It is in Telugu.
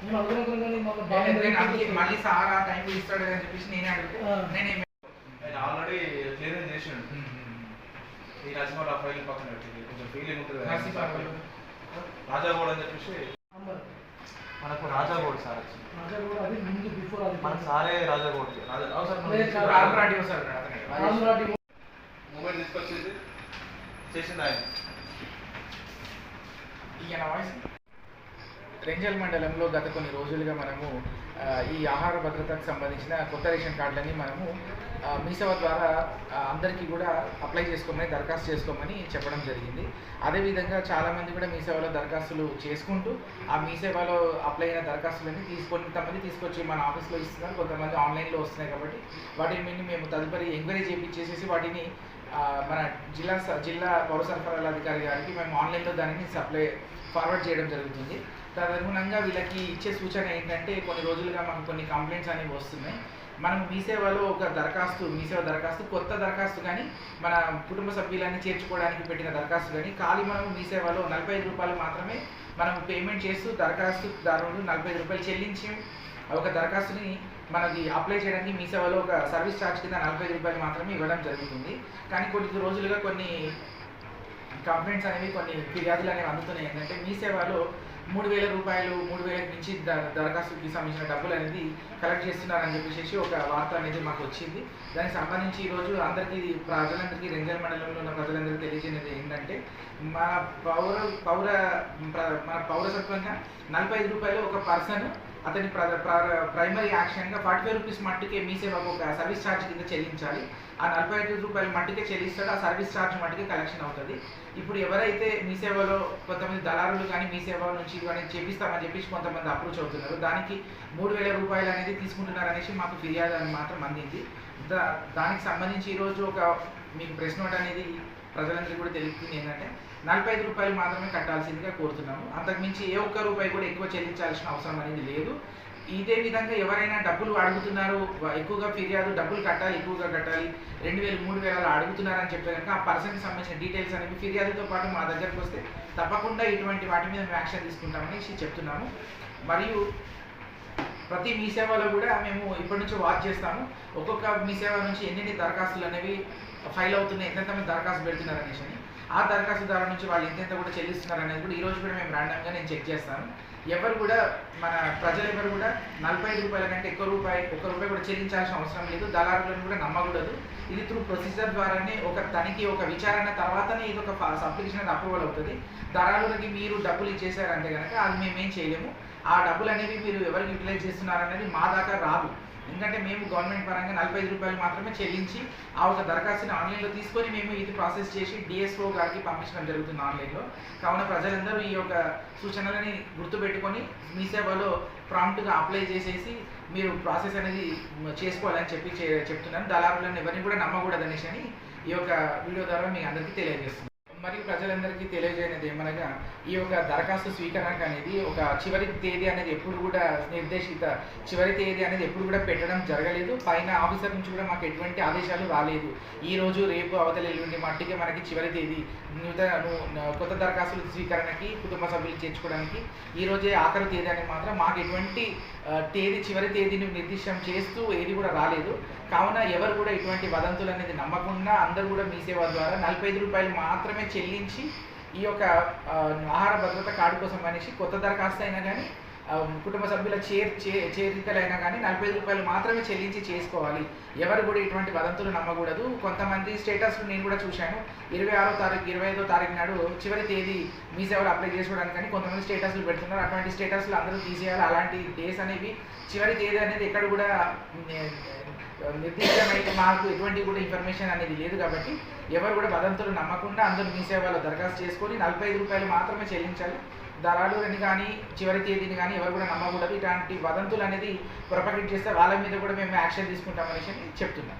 నేను అనుకున్నాను కానీ మాకు బాగా మళ్ళీ సార్ ఆ టైం ఇస్తాడు అని చెప్పేసి నేనే అడిగితే. నేను ఆల్రెడీ క్లియర్ చేసాడు. ఈ రాజమౌళి ఆ ఫైల్ పక్కన పెట్టింది కొంచెం ఫీలింగ్ ఉంటుంది రాజాగౌడ్ అని చెప్పేసి మనకు రాజాగౌడ్ సార్ వచ్చింది రాజాగౌడ్ అది ముందు బిఫోర్ అది మన సారే రాజాగౌడ్ రాజరాటి రాజరాటి మొబైల్ తీసుకొచ్చింది. చేసింది ఆయన. ఈయన వాయిస్ రెంజల్ మండలంలో గత కొన్ని రోజులుగా మనము ఈ ఆహార భద్రతకు సంబంధించిన కొత్త రేషన్ కార్డులని మనము మీసేవ మీ సేవ ద్వారా అందరికీ కూడా అప్లై చేసుకోమని దరఖాస్తు చేసుకోమని చెప్పడం జరిగింది. అదేవిధంగా చాలామంది కూడా మీసేవలో దరఖాస్తులు చేసుకుంటూ ఆ మీసేవలో అప్లై అయిన దరఖాస్తులన్నీ తీసుకొని కొంతమంది తీసుకొచ్చి మన ఆఫీస్లో ఇస్తున్నారు కొంతమంది ఆన్లైన్లో వస్తున్నాయి కాబట్టి వాటిని మీద మేము తదుపరి ఎంక్వైరీ చేయించేసేసి వాటిని మన జిల్లా స- జిల్లా పౌర సరఫరాల అధికారి గారికి మేము ఆన్లైన్లో దానిని సప్లై ఫార్వర్డ్ చేయడం జరుగుతుంది. తదనుగుణంగా వీళ్ళకి ఇచ్చే సూచన ఏంటంటే కొన్ని రోజులుగా మనకు కొన్ని కంప్లైంట్స్ అనేవి వస్తున్నాయి. మనం మీ సేవలో ఒక దరఖాస్తు మీ సేవ దరఖాస్తు కొత్త దరఖాస్తు కానీ మన కుటుంబ సభ్యులన్నీ చేర్చుకోవడానికి పెట్టిన దరఖాస్తు కానీ ఖాళీ మనం మీ సేవలో నలభై ఐదు రూపాయలు మాత్రమే మనం పేమెంట్ చేస్తూ దరఖాస్తు దారులు నలభై ఐదు రూపాయలు చెల్లించి ఒక దరఖాస్తుని మనకి అప్లై చేయడానికి మీ సేవలో ఒక సర్వీస్ ఛార్జ్ కింద నలభై రూపాయలు మాత్రమే ఇవ్వడం జరుగుతుంది. కానీ కొన్ని రోజులుగా కొన్ని కంప్లైంట్స్ అనేవి కొన్ని ఫిర్యాదులు అనేవి అందుతున్నాయి. ఏంటంటే మీ సేవలో మూడు వేల రూపాయలు మూడు వేలకు మించి దరఖాస్తుకి సంబంధించిన డబ్బులు అనేది కలెక్ట్ చేస్తున్నారని చెప్పేసి ఒక వార్త అనేది మాకు వచ్చింది. దానికి సంబంధించి ఈరోజు అందరికీ ప్రజలందరికీ రెంజల్ మండలంలో ఉన్న ప్రజలందరికీ తెలియజేయడం ఏంటంటే మన పౌర పౌర మన పౌరసత్వంగా నలభై ఐదు రూపాయలు ఒక పర్సన్ అతని ప్ర- ప్రైమరీ యాక్షన్గా ఫార్టీ ఫైవ్ రూపీస్ మట్టుకే మీ సేవకు ఒక సర్వీస్ ఛార్జ్ కింద చెల్లించాలి. ఆ నలభై ఐదు రూపాయలు మట్టుకే చెల్లిస్తాడు ఆ సర్వీస్ ఛార్జ్ మట్టుకే కలెక్షన్ అవుతుంది. ఇప్పుడు ఎవరైతే మీ సేవలో కొంతమంది దళారులు కానీ మీ సేవ నుంచి కానీ చేపిస్తామని చెప్పేసి కొంతమంది అప్రోచ్ అవుతున్నారు. దానికి మూడు వేల రూపాయలు అనేది తీసుకుంటున్నారు అనేసి మాకు ఫిర్యాదు అని మాత్రం అందింది. దా దానికి సంబంధించి ఈరోజు ఒక మీకు ప్రెస్ నోట్ అనేది ప్రజలందరికీ కూడా తెలుస్తుంది ఏంటంటే నలభై ఐదు రూపాయలు మాత్రమే కట్టాల్సిందిగా కోరుతున్నాము. అంతకుమించి ఏ ఒక్క రూపాయి కూడా ఎక్కువ చెల్లించాల్సిన అవసరం అనేది లేదు. ఇదే విధంగా ఎవరైనా డబ్బులు అడుగుతున్నారు ఎక్కువగా ఫిర్యాదు డబ్బులు కట్టాలి ఎక్కువగా కట్టాలి రెండు వేలు మూడు వేలు అడుగుతున్నారని చెప్పే కనుక ఆ పర్సన్కి సంబంధించిన డీటెయిల్స్ అనేవి ఫిర్యాదుతో పాటు మా దగ్గరకు వస్తే తప్పకుండా ఇటువంటి వాటి మీద మేము యాక్షన్ తీసుకుంటామని చెప్తున్నాము. మరియు ప్రతి మీ సేవలో కూడా మేము ఇప్పటి నుంచి వాచ్ చేస్తాము. ఒక్కొక్క మీ సేవ నుంచి ఎన్నెన్ని దరఖాస్తులు అనేవి ఫైల్ అవుతున్నాయి ఎంతెంత మంది దరఖాస్తు పెడుతున్నారు అనేసి ఆ దరఖాస్తుదారు నుంచి వాళ్ళు ఎంతెంత కూడా చెల్లిస్తున్నారు అనేది కూడా ఈ రోజు కూడా మేము ర్యాండమ్గా నేను చెక్ చేస్తాను. ఎవరు కూడా మన ప్రజలు ఎవరు కూడా నలభై ఐదు రూపాయల కంటే ఎక్కువ రూపాయి ఒక్క రూపాయి కూడా చెల్లించాల్సిన అవసరం లేదు. దళారులను కూడా నమ్మకూడదు. ఇది త్రూ ప్రొసీజర్ ద్వారానే ఒక తనిఖీ ఒక విచారణ తర్వాతనే ఇది ఒక అప్లికేషన్ అనేది అప్రూవల్ అవుతుంది. దళారులకి మీరు డబ్బులు ఇచ్చేసారంటే కనుక అది మేమేం చేయలేము. ఆ డబ్బులు అనేవి మీరు ఎవరికి యూటిలైజ్ చేస్తున్నారనేది మా దాకా రాదు. ఎందుకంటే మేము గవర్నమెంట్ పరంగా నలభై ఐదు రూపాయలు మాత్రమే చెల్లించి ఆ ఒక దరఖాస్తుని ఆన్లైన్లో తీసుకొని మేము ఇది ప్రాసెస్ చేసి డిఎస్ఓ గారికి పంపించడం జరుగుతుంది ఆన్లైన్లో. కావున ప్రజలందరూ ఈ యొక్క సూచనలని గుర్తుపెట్టుకొని మీ సేవలో ప్రాంప్ట్గా అప్లై చేసేసి మీరు ప్రాసెస్ అనేది చేసుకోవాలని చెప్పి చెప్తున్నాను. దళారులను ఎవరిని కూడా నమ్మకూడదనేసి అని ఈ యొక్క వీడియో ద్వారా మీ అందరికీ తెలియజేస్తున్నాను. మరియు ప్రజలందరికీ తెలియజేయనిది ఏమనగా ఈ యొక్క దరఖాస్తు స్వీకరణకు అనేది ఒక చివరి తేదీ అనేది ఎప్పుడు కూడా నిర్దేశిత చివరి తేదీ అనేది ఎప్పుడు కూడా పెట్టడం జరగలేదు. పైన ఆఫీసర్ నుంచి కూడా మాకు ఎటువంటి ఆదేశాలు రాలేదు. ఈ రోజు రేపు అవతల ఎల్లుండి మట్టికి మనకి చివరి తేదీ నూతన కొత్త దరఖాస్తుల స్వీకరణకి కుటుంబ సభ్యులు చేర్చుకోవడానికి ఈ రోజే ఆఖరి తేదీ అనేది మాత్రం మాకు ఎటువంటి తేదీ చివరి తేదీని నిర్దిష్టం చేస్తూ ఏది కూడా రాలేదు. కావున ఎవరు కూడా ఇటువంటి వదంతులు అనేది నమ్మకుండా అందరూ కూడా మీ సేవ ద్వారా నలభై ఐదు రూపాయలు మాత్రమే చెల్లించి ఈ యొక్క ఆహార భద్రత కార్డు కోసం అనేసి కొత్త దరఖాస్తు అయినా కానీ కుటుంబ సభ్యుల చేర్ చే- చేరికలైనా కానీ నలభై ఐదు రూపాయలు మాత్రమే చెల్లించి చేసుకోవాలి. ఎవరు కూడా ఇటువంటి వదంతులు నమ్మకూడదు. కొంతమంది స్టేటస్లు నేను కూడా చూశాను. ఇరవై ఆరో తారీఖు ఇరవై ఐదో తారీఖు నాడు చివరి తేదీ మీ సేవలు అప్లై చేసుకోవడానికి కానీ కొంతమంది స్టేటస్లు పెడుతున్నారు. అటువంటి స్టేటస్లు అందరూ తీసేయాలి. అలాంటి డేస్ అనేవి చివరి తేదీ అనేది ఎక్కడ కూడా నే- నిర్దిష్టమైన మాకు ఎటువంటి కూడా ఇన్ఫర్మేషన్ అనేది లేదు కాబట్టి ఎవరు కూడా వదంతులు నమ్మకుండా అందరూ మీ సేవలో దరఖాస్తు చేసుకొని నలభై ఐదు రూపాయలు మాత్రమే చెల్లించాలి. దళారులని కానీ చివరి తేదీని కానీ ఎవరు కూడా నమ్మకూడదు. ఇలాంటి వదంతులు అనేది ప్రొపగేట్ చేస్తే వాళ్ళ మీద కూడా మేము యాక్షన్ తీసుకుంటామనేసి చెప్తున్నాం.